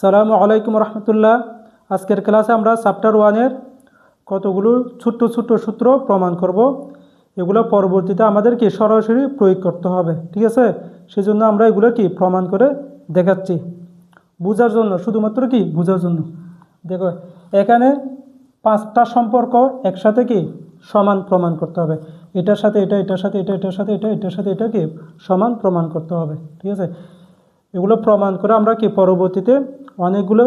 সালামু আলাইকুম রহমতুল্লাহ। আজকের ক্লাসে আমরা চ্যাপ্টার ওয়ানের কতগুলো ছোট্ট ছোট্ট সূত্র প্রমাণ করব। এগুলো পরবর্তীতে আমাদেরকে সরাসরি প্রয়োগ করতে হবে, ঠিক আছে? সেজন্য আমরা এগুলো কি প্রমাণ করে দেখাচ্ছি। বোঝার জন্য, শুধুমাত্র কি? বোঝার জন্য। দেখো, এখানে পাঁচটা সম্পর্ক একসাথে কি? সমান প্রমাণ করতে হবে। এটার সাথে এটা, এটার সাথে এটা, এটার সাথে এটা, এটার সাথে এটা কি সমান প্রমাণ করতে হবে, ঠিক আছে? এগুলো প্রমাণ করে আমরা কি পরবর্তীতে অনেকগুলো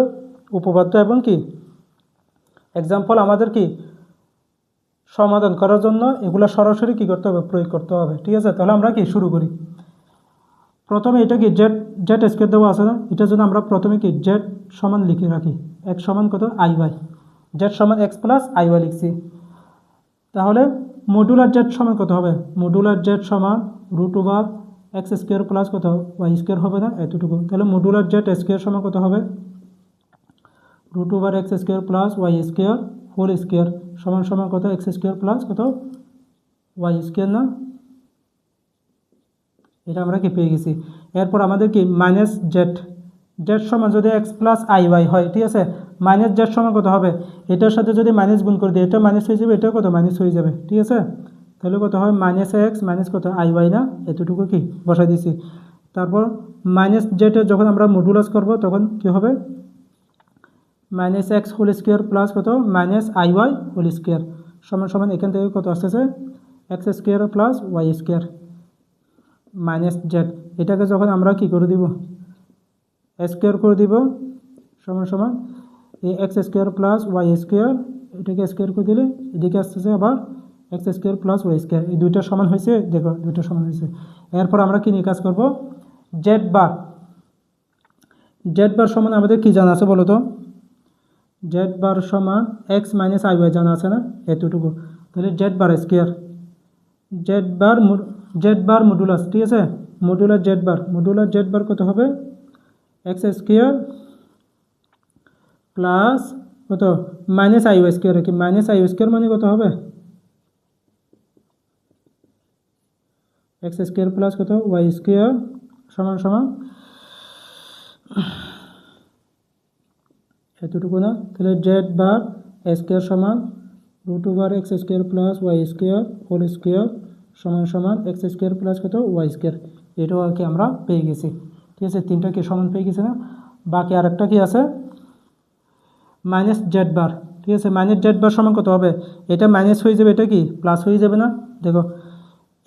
উপপাদ্য এবং কি? এক্সাম্পল আমাদের কি? সমাধান করার জন্য এগুলো সরাসরি কি করতে হবে? প্রয়োগ করতে হবে। ঠিক আছে? তাহলে আমরা কি শুরু করি? প্রথমে এটা কি জেড জেড স্কেয়ার দেওয়া আছে না? এটার জন্য আমরা প্রথমে কি জেড সমান লিখে রাখি, এক সমান কত? I y. জেড সমান এক্স প্লাস আই ওয়াই লিখছি। তাহলে মডুলার জেড সমান কত হবে? মডুলার জেড সমান root over x square plus কত ওয়াই স্কোয়ার হবে না, এতটুকু। তাহলে মডুলার জেড স্কোয়ার সমান কত হবে? Root over x square plus y square whole square সমান সমান কত? এক্স স্কোয়ার প্লাস কত? ওয়াই স্কোয়ার না? এটা আমরা কি পেয়ে গেছি? এরপর আমাদের কি? মাইনাস জেড জেড সমান যদি এক্স প্লাস আই ওয়াই হয়, ঠিক আছে? মাইনাস জেড সমান কত হবে? এটার সাথে যদি মাইনাস গুণ করে দিই, এটা মাইনাস হয়ে যাবে, এটাও কত? মাইনাস হয়ে যাবে, ঠিক আছে? তাহলে কত হয়? মাইনাস এক্স মাইনাস কত? আই ওয়াই না? এতটুকু কি? বসাই দিছি। তারপর মাইনাস জেডের যখন আমরা মডুলাস করব, তখন কি হবে? Minus x whole square plus কত? Minus i y whole square সমান সমান এখান থেকে কত আসতেছে? X square plus y square minus z এটাকে যখন আমরা কি করে দিব? স্কোয়ার করে দিব। সমান সমান এই x square plus y square এটাকে স্কোয়ার করে দিলে এদিকে আসতেছে আবার x square plus y square এই দুইটা সমান হয়েছে, দেখো দুইটা সমান হয়েছে। এরপর আমরা কি নিয়ে কাজ করব? জেড বার জেড বার সমান আমাদের কি জানা আছে বলো তো? জেড বার সমান এক্স মাইনাস আই ওয়াই জানা আছে না? এতটুকু। তাহলে Z bar square Z bar Z bar modulus ঠিক আছে? Modular Z bar modular z bar কত হবে? এক্স স্কোয়ার প্লাস কত? মাইনাস আই ওয়াই স্কোয়ার কি? মাইনাস আই স্কোয়ার মানে কত হবে? এক্স স্কোয়ার প্লাস কত? ওয়াই স্কোয়ার সমান সমান এতটুকু না? তাহলে জেড বার স্কোয়ার সমান root over x square plus y square whole square সমান সমান এক্স স্কোয়ার প্লাস কত? ওয়াই স্কোয়ার এটাও আর কি আমরা পেয়ে গেছি। ঠিক আছে? তিনটা কি সমান পেয়ে গেছি না? বাকি আরেকটা কি আছে? মাইনাস জেড বার ঠিক আছে? মাইনাস জেড বার সমান কত হবে? এটা মাইনাস হয়ে যাবে, এটা কি? প্লাস হয়ে যাবে না? দেখো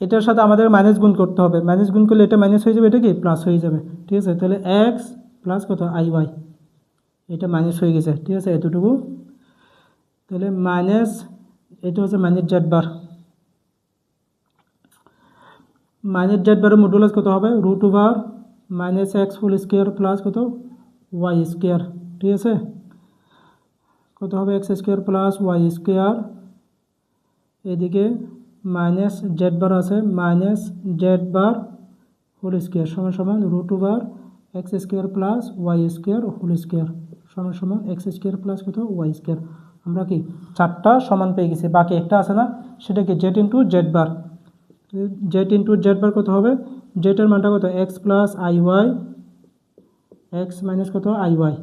এটার সাথে আমাদের মাইনাস গুণ করতে হবে। মাইনাস গুণ করলে এটা মাইনাস হয়ে যাবে, এটা কি? প্লাস হয়ে যাবে। ঠিক আছে? তাহলে এক্স প্লাস কত? আই ওয়াই এটা মাইনাস হয়ে গেছে। ঠিক আছে? এতটুকু। তাহলে মাইনাস এটা হচ্ছে minus z bar minus z বারের মডুলাস কত হবে? Root over minus x whole square plus কত? ওয়াই স্কোয়ার ঠিক আছে? কত হবে? X square plus y square এদিকে মাইনাস জেড বার আছে minus z bar whole square সমান সমান root over x square plus y square whole square সমান সমান এক্স স্কোয়ার প্লাস কত? ওয়াই স্কোয়ার আমরা কি চারটা সমান পেয়ে গেছি, বাকি একটা আছে না? সেটা কি z into z bar z into z bar কত হবে? জেডের মানটা কত? X plus i y x minus কত? আই ওয়াই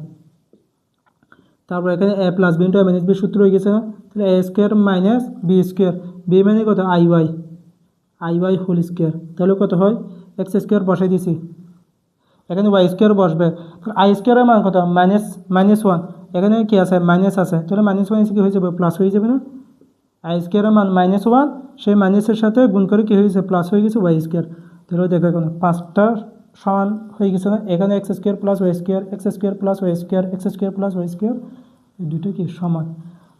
তারপর এখানে a plus b into a minus b সূত্র হয়ে গেছে। তাহলে a square minus b square b মানে কত? I y i y whole square তাহলে কত হয়? এক্স স্কোয়ার বসাই দিছি। এখানে ওয়াই স্কোয়ার বসবে। তাহলে আই স্কোয়ারের মান কত? মাইনাস মাইনাস ওয়ান এখানে কি আছে? মাইনাস আছে। তাহলে মাইনাস ওয়ান কি হয়ে যাবে? প্লাস হয়ে যাবে না। আই স্কোয়ারের মান মাইনাস ওয়ান সেই মাইনাসের সাথে গুণ করে কী হয়েছে প্লাস হয়ে গেছে ওয়াই স্কোয়ার তাহলে দেখো এখন পাঁচটা সমান হয়ে গেছে না? এখানে x square plus y square x square plus y square x square plus y square এই দুটো কি সমান?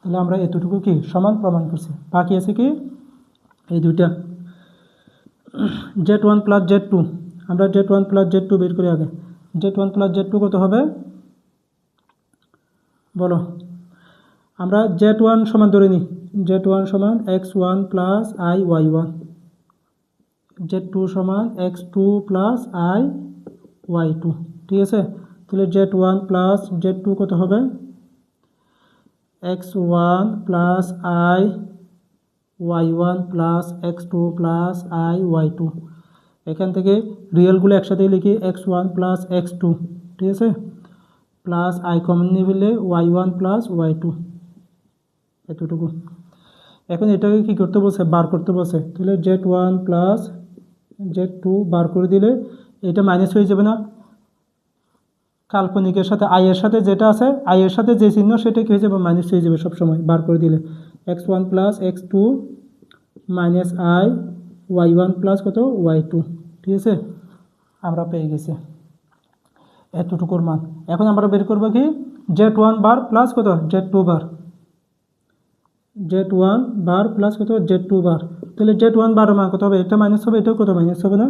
তাহলে আমরা এতটুকু কি সমান প্রমাণ করছি। বাকি আছে কি? এই দুইটা। Z one plus z two আমরা z one plus z two বের করি আগে। Z one plus z two কত হবে? বলো। আমরা জেড ওয়ান সমান ধরে নিই। জেড ওয়ান সমান x one plus i y one z two সমান x two plus i y two ঠিক আছে? তাহলে z one plus z two কত হবে? X one plus i y one plus x two plus i y two এখান থেকে রিয়েলগুলো একসাথে লিখি x one plus x two ঠিক আছে? প্লাস আই কমন ফেললে y one plus y two এতটুকু। এখন এটাকে কী করতে বলছে? বার করতে বলছে। তাহলে z one plus z two bar করে দিলে এটা মাইনাস হয়ে যাবে না। কাল্পনিকের সাথে আই এর সাথে যেটা আছে আই এর সাথে যে চিহ্ন সেটা কী হয়ে যাবে? মাইনাস হয়ে যাবে সবসময় বার করে দিলে। X one plus x two minus i y one plus কত? ওয়াই টু ঠিক আছে? আমরা পেয়ে গেছি। এতটুকুর মান। এখন আমরা বের করব কি? জেড ওয়ান বার প্লাস কত? Z two bar. Z one bar plus কত? Z two bar. তাহলে জেড ওয়ান বারো মান কত হবে? এটা মাইনাস হবে, এটাও কত মাইনাস হবে না?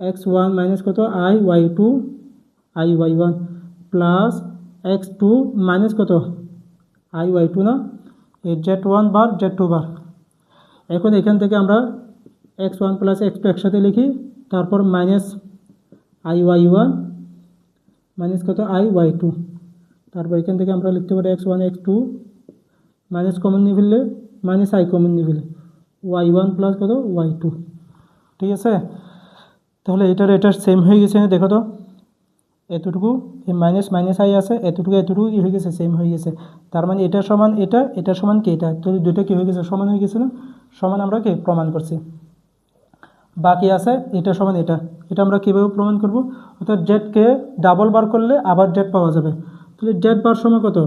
এক্স ওয়ান মাইনাস কত? I y two i y one plus x two minus কত? আই ওয়াই টু না? এই z one bar z two bar এখন এখান থেকে আমরা x one plus x two একসাথে লিখি, তারপর minus i y one minus কত? আই ওয়াই টু তারপর এখান থেকে আমরা লিখতে পারি x one x two minus common নিয়ে ফেললে মাইনাস আই কমন নিয়ে ওয়াই ওয়ান প্লাস কত? ওয়াই টু ঠিক আছে? তাহলে এটার এটার সেম হয়ে গেছে, দেখো তো। এতটুকু, এই মাইনাস মাইনাস আই আছে, এতটুকু এতটুকু কী হয়ে গেছে? সেম হয়ে গেছে। তার মানে এটা সমান এটা এটা সমান কি? এটা তো দুটো কী হয়ে গেছে? সমান হয়ে গেছে না? সমান আমরা কি? প্রমাণ করছি। বাকি আছে, এটা সমান এটা। এটা আমরা কীভাবে প্রমাণ করব? অর্থাৎ জেডকে ডাবল বার করলে আবার জেড পাওয়া যাবে। তাহলে জেড বার সময় কত?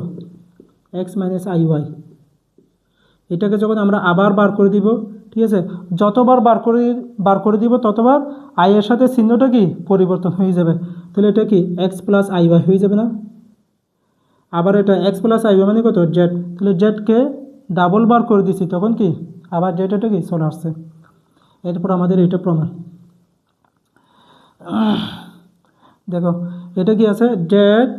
এক্স মাইনাস আই ওয়াই এটাকে যখন আমরা আবার বার করে দিব, ঠিক আছে? যতবার বার করে বার করে দিব, ততবার আই এর সাথে চিহ্নটা কি? পরিবর্তন হয়ে যাবে। তাহলে এটা কি? এক্স প্লাস আই ওয়াই হয়ে যাবে না? আবার এটা এক্স প্লাস আই ওয়াই মানে কত? জেড তাহলে জেডকে ডাবল বার করে দিছি, তখন কি? আবার জেড এটা কি? চলে আসছে। এরপর আমাদের এটা প্রমাণ। দেখো, এটা কি আছে? জেড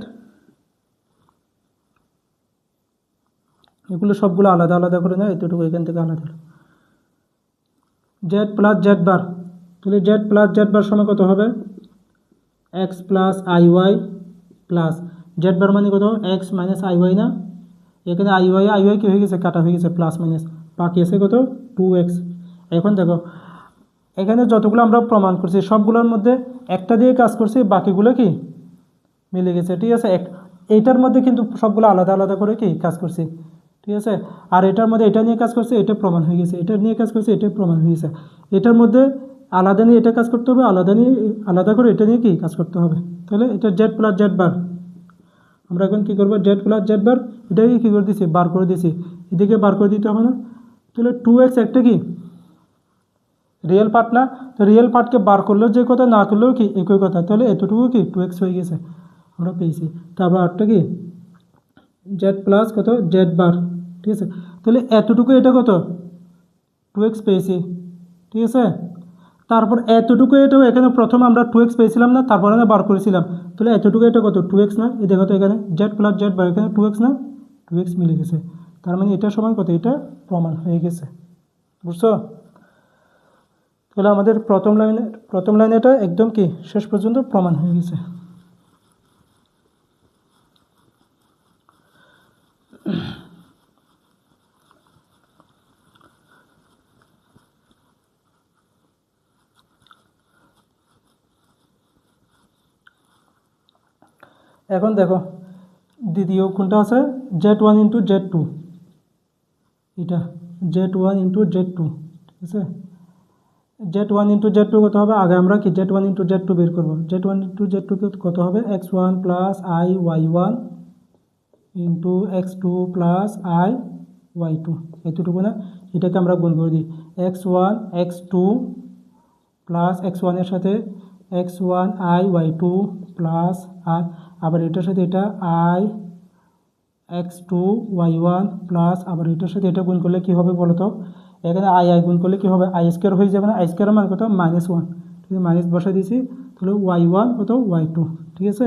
এগুলো সবগুলো আলাদা আলাদা করে না এতটুকু এখান থেকে আলাদা জেড প্লাস জেড বার তাহলে জেড প্লাস জেড বার সময় কত হবে? X plus i y plus z bar মানে কত? এক্স মাইনাস আই ওয়াই না? এখানে আই ওয়াই আই ওয়াই কী হয়ে গেছে? কাটা হয়ে গেছে প্লাস মাইনাস বাকি আছে কত? টু এক্স এখন দেখো, এখানে যতগুলো আমরা প্রমাণ করছি, সবগুলোর মধ্যে একটা দিয়ে কাজ করছি, বাকিগুলো কি? মিলে গেছে, ঠিক আছে? এক এইটার মধ্যে কিন্তু সবগুলো আলাদা আলাদা করে কি কাজ করছি? ঠিক আছে? আর এটার মধ্যে এটা নিয়ে কাজ করছে, এটা প্রমাণ হয়ে গেছে। এটা নিয়ে কাজ করছে, এটা প্রমাণ হয়ে গেছে। এটার মধ্যে আলাদা নিয়ে এটা কাজ করতে হবে, আলাদা নিয়ে আলাদা করে এটা নিয়ে কি কাজ করতে হবে? তাহলে এটা জেড প্লাস জেড বার আমরা এখন কী করব? জেড প্লাস জেড বার এটাকে কী করে দিছি? বার করে দিছি। এদিকে বার করে দিতে হবে না। তাহলে টু এক্স একটা কি? রিয়েল পার্ট না? তো রিয়েল পার্টকে বার করলেও যে কথা, না করলেও কি? একই কথা। তাহলে এতটুকু কি? টু এক্স হয়ে গেছে। আমরা পেয়েছি। তারপর আরটা কি? জেড প্লাস কত? জেড বার ঠিক আছে? তাহলে এতটুকু এটা কত? টু এক্স পেয়েছি। ঠিক আছে? তারপর এতটুকু এটাও এখানে প্রথম আমরা টু এক্স পেয়েছিলাম না, তারপরে আমরা বার করেছিলাম। তাহলে এতটুকু এটা কত? টু এক্স না? এই দেখো তো এখানে জেড প্লাস জেড বার এখানে টু এক্স না? টু এক্স মিলে গেছে। তার মানে এটা সমান কত? এটা প্রমাণ হয়ে গেছে। বুঝছ? তাহলে আমাদের প্রথম লাইনে প্রথম লাইনে এটা একদম কি? শেষ পর্যন্ত প্রমাণ হয়ে গেছে। এখন দেখো, দ্বিতীয় কোনটা আছে? Z one into z two এটা z one into z two ঠিক আছে? Z one into z two কত হবে? আগে আমরা কি z one into z two বের করব? Z one into z two কত হবে? X one plus i y one into x two plus i y two এতটুকু না? এটাকে আমরা গুণ করে দিই। X one x two plus x ওয়ানের সাথে x one i y two plus i আবার এটার সাথে এটা i x two y one plus আবার এটার সাথে এটা গুণ করলে কী হবে বলো তো এখানে আই আই গুণ করলে কী হবে? আই স্কোয়ার হয়ে যাবে না? আই স্কোয়ার মান কত? মাইনাস ওয়ান ঠিক আছে মাইনাস বসা দিয়েছি, তাহলে ওয়াই ওয়ান কত? ওয়াই টু ঠিক আছে?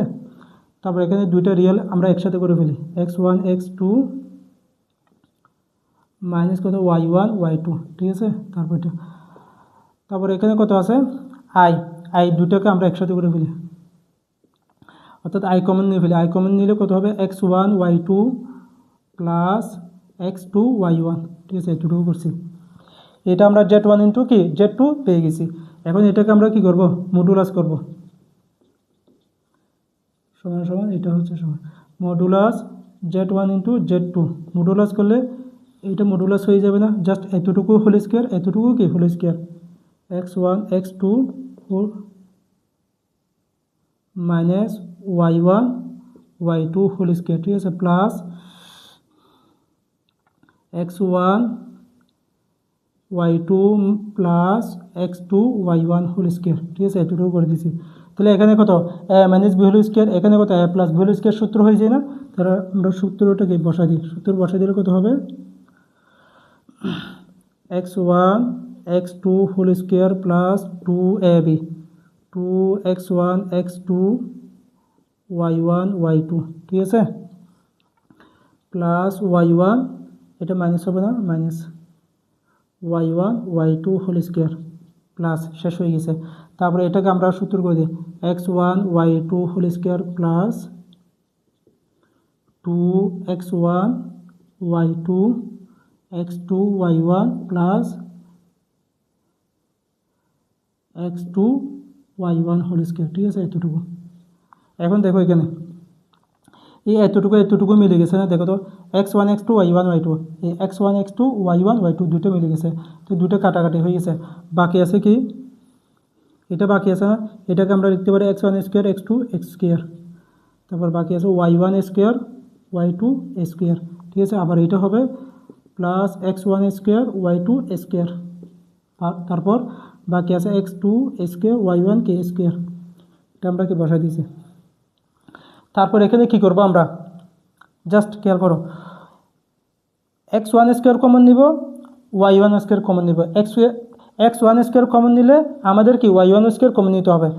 তারপর এখানে দুইটা রিয়েল আমরা একসাথে করে ফেলি। X one x two minus কত? ওয়াই ওয়ান ওয়াই টু ঠিক আছে? তারপর এটা। তারপর এখানে কত আছে? আই আই দুটাকে আমরা একসাথে করে ফেলি। অর্থাৎ আই কমন নিয়ে ফেলি। আই কমন নিলে কত হবে? X one y two plus x two y one ঠিক আছে এটুকু করছি। এটা আমরা জেড ওয়ান ইন্টু কি? জেড টু পেয়ে গেছি। এখন এটাকে আমরা কি করব? মডুলাস করব। সমান সমান, এটা হচ্ছে সমান। Modulus z one into z two modulus করলে এটা মডুলাস হয়ে যাবে না। জাস্ট এতটুকু হোল স্কোয়ার এতটুকু কি? Whole square x one x two minus y one y two whole square ঠিক আছে plus x one y two plus x two y one whole square ঠিক আছে, এতটুকু করে দিছি তাহলে এখানে কত? A minus b whole square এখানে কত? A plus b whole square সূত্র হয়ে যায় না? তাহলে আমরা সূত্রটাকে বসা দিই। সূত্র বসা দিলে কত হবে? X one x two whole square plus two a b two x one x two y one y two ঠিক আছে? প্লাস ওয়াই ওয়ান এটা মাইনাস হবে না? Minus y one y two whole square plus শেষ হয়ে গেছে। তারপরে এটাকে আমরা সূত্র করে দিই। X one y two whole square plus two x one y two x two y one plus x two y one whole square ঠিক আছে এতটুকু এখন দেখো এখানে। এই এতটুকু এতটুকু মিলে গেছে না? দেখো তো x one x two y one y two এই x one x two y one y two দুটো মিলে গেছে। তো দুটো কাটাকাটি হয়ে গেছে। বাকি আছে কি? এটা বাকি আছে না? এটাকে আমরা লিখতে পারি x one square x two x square তারপর বাকি আছে y one square y two square ঠিক আছে? আবার এটা হবে plus x one square y two square তারপর বাকি আছে x two square y one কে স্কোয়ার এটা আমরা কি বসাই দিয়েছি? তারপর এখানে কি করব আমরা? জাস্ট খেয়াল করো। এক্স ওয়ান স্কোয়ার কমন নিব ওয়াই ওয়ান স্কোয়ার কমন নিব। X x one square common নিলে আমাদের কি ওয়াই ওয়ান স্কোয়ার কমন নিতে হবে?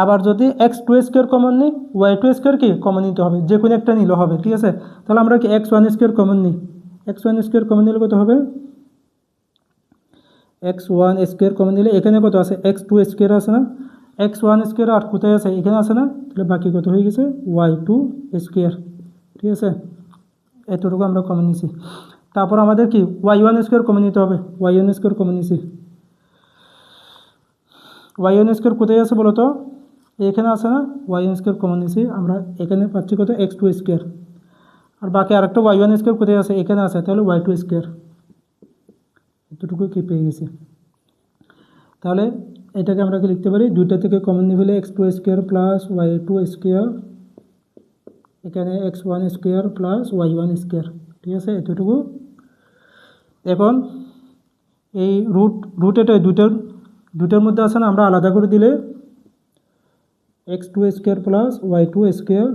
আবার যদি এক্স টু স্কোয়ার কমন নিই ওয়াই টু স্কোয়ার কি কমন নিতে হবে? যে কোনো একটা নিলে হবে, ঠিক আছে? তাহলে আমরা কি এক্স ওয়ান স্কোয়ার কমন নিই? এক্স ওয়ান স্কোয়ার কমন নিলে কত হবে? এক্স ওয়ান স্কোয়ার কমন নিলে এখানে কত আছে? এক্স টু স্কোয়ার আছে না? এক্স ওয়ান স্কোয়ার আর কোথায় আছে? এখানে আছে না? তাহলে বাকি কত হয়ে গেছে? ওয়াই টু স্কোয়ার ঠিক আছে? এতটুকু আমরা কমন নিছি। তারপর আমাদের কি? ওয়াই ওয়ান স্কোয়ার কমন নিতে হবে। ওয়াই ওয়ান স্কোয়ার কমন নিছি। ওয়াই ওয়ান স্কোয়ার কোথায় আছে বলো তো? এখানে আছে না? ওয়াই ওয়ান স্কোয়ার কমন নিছি। আমরা এখানে পাচ্ছি কত? এক্স টু স্কোয়ার আর বাকি আরেকটা ওয়াই ওয়ান স্কোয়ার কোথায় আছে? এখানে আছে। তাহলে ওয়াই টু স্কোয়ার এতটুকু কি পেয়ে গেছি? তাহলে এটাকে আমরা কি লিখতে পারি? দুইটা থেকে কমন নিয়ে ফেলে x two square plus y two square এখানে x one square plus y one square ঠিক আছে? এতটুকু। এখন এই রুট রুট এটা দুটার দুটার মধ্যে আছে না? আমরা আলাদা করে দিলে x two square plus y two square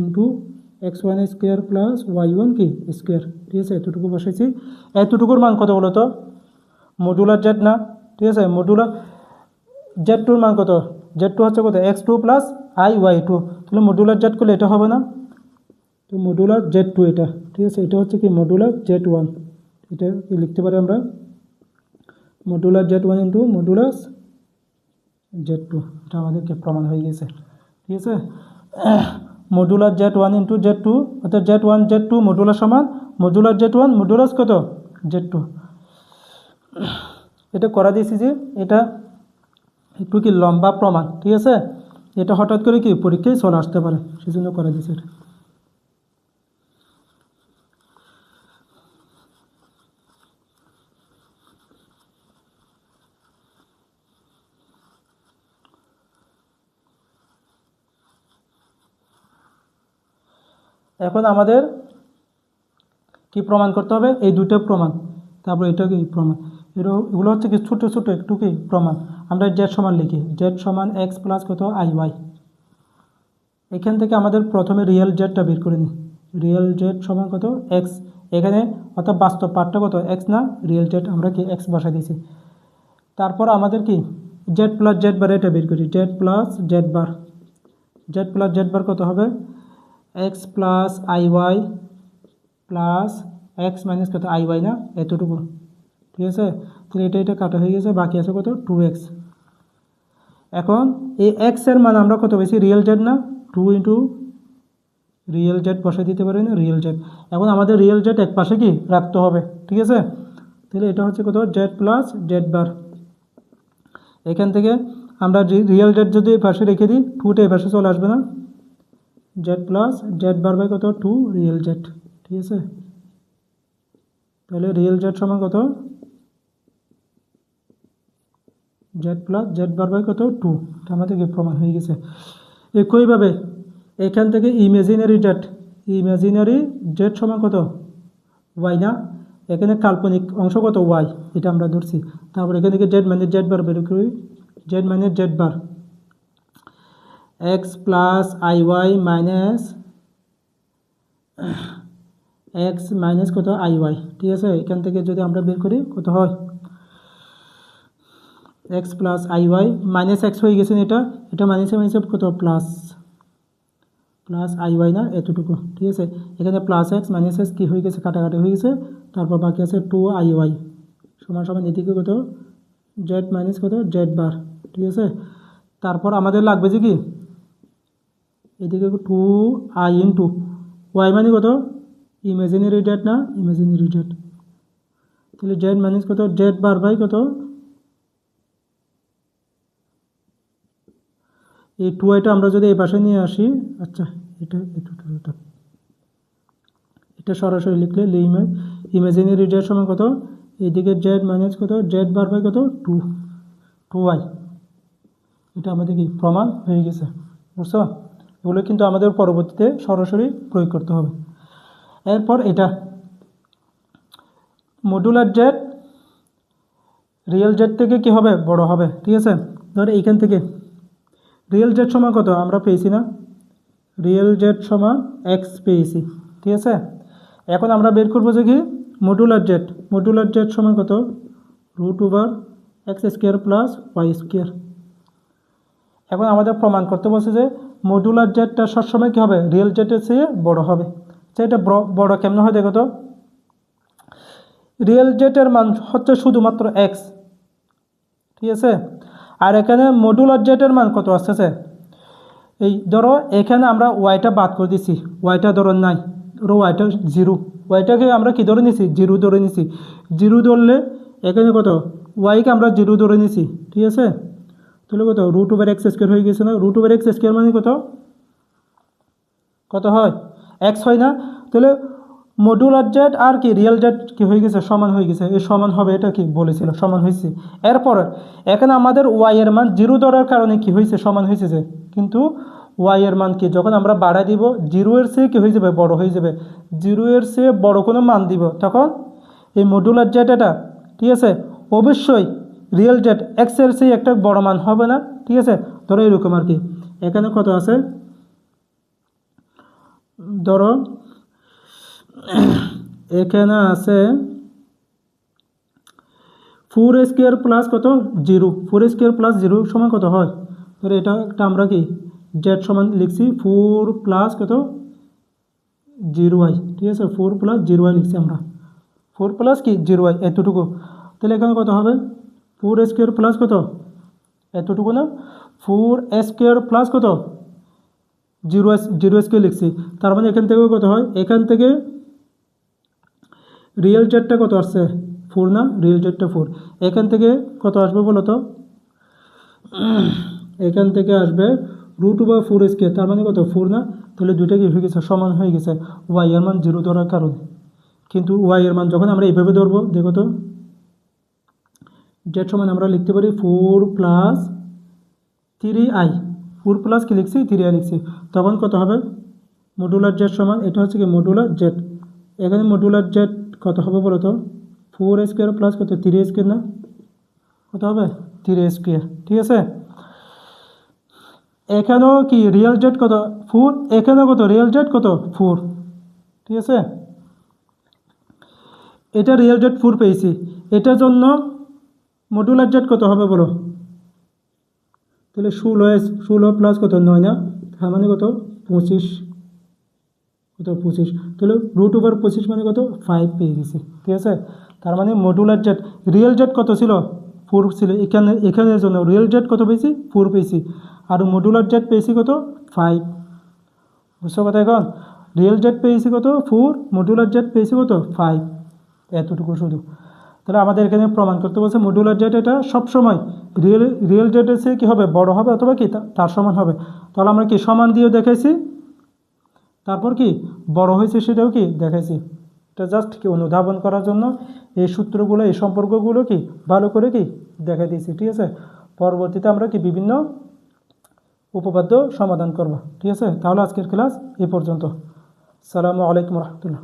into x one square plus y one কি? স্কোয়ার ঠিক আছে? এতটুকু বসাইছি। এতটুকুর মান কত বলো তো মডুলার জেড না, ঠিক আছে? মডুলার জেড টুর মান কত? জেড টু হচ্ছে কত? X two plus I Y two তাহলে মডুলার জেড করলে এটা হবে না? তো মডুলার জেড টু এটা, ঠিক আছে? এটা হচ্ছে কি? মডুলার জেড ওয়ান এটা লিখতে পারি আমরা? Modular z one into modular z two এটা আমাদেরকে প্রমাণ হয়ে গেছে, ঠিক আছে? Modular z one into z two অর্থাৎ z one z two modular সমান মডুলার জেড ওয়ান মডুলাস কত? জেড টু এটা করা দিয়েছি যে এটা একটু কি লম্বা প্রমাণ, ঠিক আছে? এটা হঠাৎ করে কি পরীক্ষায় চলে আসতে পারে সেই জন্য করে দিয়েছি এটা। এখন আমাদের কি প্রমাণ করতে হবে? এই দুটো প্রমাণ, তারপর এটা কি প্রমাণ। এগুলো হচ্ছে কি ছোটো ছোটো একটু কি প্রমাণ। আমরা জেড সমান লিখি। জেড সমান এক্স প্লাস কত? আই ওয়াই এখান থেকে আমাদের প্রথমে রিয়েল জেডটা বের করে নিই। রিয়েল জেড সমান কত? এক্স এখানে অর্থাৎ বাস্তব পার্টটা কত? এক্স না? রিয়েল জেড আমরা কি এক্স বসা দিয়েছি। তারপর আমাদের কি? জেড প্লাস জেড বার এটা বের করি। Z plus z bar z plus z bar কত হবে? X plus i y plus x minus কত? আই ওয়াই না? এতটুকু। ঠিক আছে? তাহলে এটা এটা কাটা হয়ে গেছে, বাকি আছে কত? টু এক্স এখন এই এক্সের মান আমরা কত বেশি রিয়েল জেড না? টু ইন্টু রিয়েল জেড বসে দিতে পারি না রিয়েল জেড এখন আমাদের রিয়েল জেড এক পাশে কি? রাখতে হবে, ঠিক আছে? তাহলে এটা হচ্ছে কত? জেড প্লাস জেড বার এখান থেকে আমরা রিয়েল জেড যদি এই পাশে রেখে দিই টুটা এই পাশে চলে আসবে না। Z plus z bar by কত? টু রিয়েল জেড ঠিক আছে? তাহলে রিয়েল জেড সমান কত? Z plus z bar by কত? টু আমাদের কি প্রমাণ হয়ে গেছে। একইভাবে এখান থেকে ইমেজিনারি জেড ইমেজিনারি জেড সমান কত? ওয়াই না? এখানে কাল্পনিক অংশ কত? ওয়াই এটা আমরা ধরছি। তারপর এখান থেকে জেড মানে জেড বার বের করি। জেড মানে z bar x plus i y minus x minus কত? আই ওয়াই ঠিক আছে? এখান থেকে যদি আমরা বের করি, কত হয়? X plus i y minus x হয়ে গেছে না এটা? এটা মাইনাসে মাইনাসে কত? প্লাস প্লাস আই ওয়াই না? এতটুকু, ঠিক আছে? এখানে প্লাস এক্স মাইনাস এক্স কী হয়ে গেছে? কাটাকাটি হয়ে গেছে। তারপর বাকি আছে টু আই ওয়াই সমান সমান এদিকে কত? জেড মাইনাস কত? জেড বার ঠিক আছে? তারপর আমাদের লাগবে যে কি? এদিকে two i into y মানে কত? ইমাজিনারি ডেট না? ইমাজিনারি ডেট তাহলে জেড মাইনাস কত? জেড বার বাই কত? এই টু আইটা আমরা যদি এই পাশে নিয়ে আসি আচ্ছা এটা এটা। এটা সরাসরি লিখলে লিমে ইমাজিনারি ডেট সমান কত? এইদিকে জেড মাইনাস কত? জেড বার বাই কত? টু টু আই এটা আমাদের কি? প্রমাণ হয়ে গেছে। বুঝছ? এগুলো কিন্তু আমাদের পরবর্তীতে সরাসরি প্রয়োগ করতে হবে। এরপর এটা। মডুলার জেট রিয়েল জেট থেকে কি হবে? বড় হবে। ঠিক আছে? ধর এইখান থেকে। রিয়েল জেট সমান কত? আমরা পেয়েছি না। রিয়েল জেট সমান এক্স পেয়েছি। ঠিক আছে? এখন আমরা বের করব যে কি? মডুলার জেট মডুলার জেট সমান কত? Root over x square plus y square এখন আমাদের প্রমাণ করতে বলছে যে মডুলার জেটটা সবসময় কী হবে? রিয়েল জেটের চেয়ে বড় হবে। যে এটা বড় কেমন হয় দেখো তো? রিয়েল জেটের মান হচ্ছে শুধুমাত্র এক্স ঠিক আছে? আর এখানে মডুলার জেটের মান কত আসতেছে এই ধরো, এখানে আমরা ওয়াইটা বাদ করে দিছি। ওয়াইটা ধরো নাই। ধরো ওয়াইটা জিরো ওয়াইটাকে আমরা কী ধরে নিছি? জিরো ধরে নিছি। জিরো ধরলে এখানে কত? ওয়াইকে আমরা জিরো ধরে নিছি। ঠিক আছে? তাহলে কত? রুট ওভার এক্স স্কোয়ার হয়ে গেছে না? রুট ওভার এক্স স্কোয়ার মানে কত? কত হয়? এক্স হয় না। তাহলে মডুলার জেড আর কি রিয়েল জেড কি হয়ে গেছে? সমান হয়ে গেছে। এই সমান হবে, এটা কি বলেছিল? সমান হয়েছে। এরপরে, এখানে আমাদের ওয়াই এর মান জিরো ধরার কারণে কি হয়েছে? সমান হয়েছে যে, কিন্তু ওয়াই এর মান কি? যখন আমরা বাড়াই দিব জিরো এর চেয়ে কী হয়ে যাবে? বড় হয়ে যাবে। জিরো এর চেয়ে বড় কোনো মান দিব। তখন এই মডুলার জেড এটা, ঠিক আছে? অবশ্যই রিয়েল জেড এক্সের সেই একটা বড় মান হবে না। ঠিক আছে? ধরো এরকম আর কি। এখানে কত আছে? ধরো এখানে আছে ফোর স্কোয়ার প্লাস কত? Zero four square plus zero সমান কত হয়? ধরো এটা একটা আমরা কি? জেড সমান লিখছি ফোর প্লাস কত? জিরো আই ঠিক আছে? ফোর প্লাস জিরো আই লিখছি আমরা। ফোর প্লাস কি? জিরো আই এতটুকু। তাহলে এখানে কত হবে? ফোর স্কোয়ার প্লাস কত? এতটুকু না? ফোর স্কোয়ার প্লাস কত? জিরো জিরো স্কোয়ার লিখছি। তার মানে এখান থেকেও কত হয়? এখান থেকে রিয়েল জেডটা কত আসছে? ফোর না? রিয়েল জেডটা ফোর এখান থেকে কত আসবে বলো তো? এখান থেকে আসবে রুট বা ফোর স্কোয়ার তার মানে কত? ফোর না? তাহলে দুইটা কি হয়ে গেছে? সমান হয়ে গেছে। ওয়াই এর মান জিরো ধরার কারণে। কিন্তু ওয়াই এর মান যখন আমরা এইভাবে ধরবো, দেখো তো। জেড সমান আমরা লিখতে পারি four plus three i four plus কি লিখছি? থ্রি আই লিখছি। তখন কত হবে? মডুলার জেড সমান, এটা হচ্ছে কি মডুলার জেড এখানে মডুলার জেড কত হবে বলো তো? ফোর স্কোয়ার প্লাস কত? থ্রি স্কোয়ার না? কত হবে? থ্রি স্কোয়ার ঠিক আছে? এখানেও কি রিয়েল জেড কত? ফোর এখানেও কত? রিয়েল জেড কত? ফোর ঠিক আছে? এটা রিয়েল জেড ফোর পেয়েছি। এটার জন্য মডুলার জেড কত হবে বলো? তাহলে ষোলো ষোলো প্লাস কত? নয় না? তার মানে কত? পঁচিশ। কত পঁচিশ? তাহলে রুট ওভার পঁচিশ মানে কত? ফাইভ পেয়ে গেছি। ঠিক আছে? তার মানে মডুলার জেট রিয়েল জেট কত ছিল? ফোর ছিল। এখানে এখানের জন্য রিয়েল জেট কত পেয়েছি? ফোর পেয়েছি। আর মডুলার জেট পেয়েছি কত? ফাইভ বুঝছ কথা এখন? রিয়েল জেট পেয়েছি কত? ফোর মডুলার জেট পেয়েছি কত? ফাইভ এতটুকু শুধু। তাহলে আমাদের এখানে প্রমাণ করতে বলছে মডুলার জেট এটা সবসময় রিয়েল রিয়েল জেটের চেয়ে কী হবে? বড় হবে অথবা কি? তার সমান হবে। তাহলে আমরা কি সমান দিয়েও দেখাইছি? তারপর কি বড় হয়েছে সেটাও কি দেখাইছি। এটা জাস্ট কি অনুধাবন করার জন্য এই সূত্রগুলো, এই সম্পর্কগুলো কি ভালো করে কি দেখা দিয়েছি, ঠিক আছে? পরবর্তীতে আমরা কি বিভিন্ন উপপাদ্য সমাধান করব, ঠিক আছে? তাহলে আজকের ক্লাস এ পর্যন্ত। সালামু আলাইকুম রহমতুল্লাহ।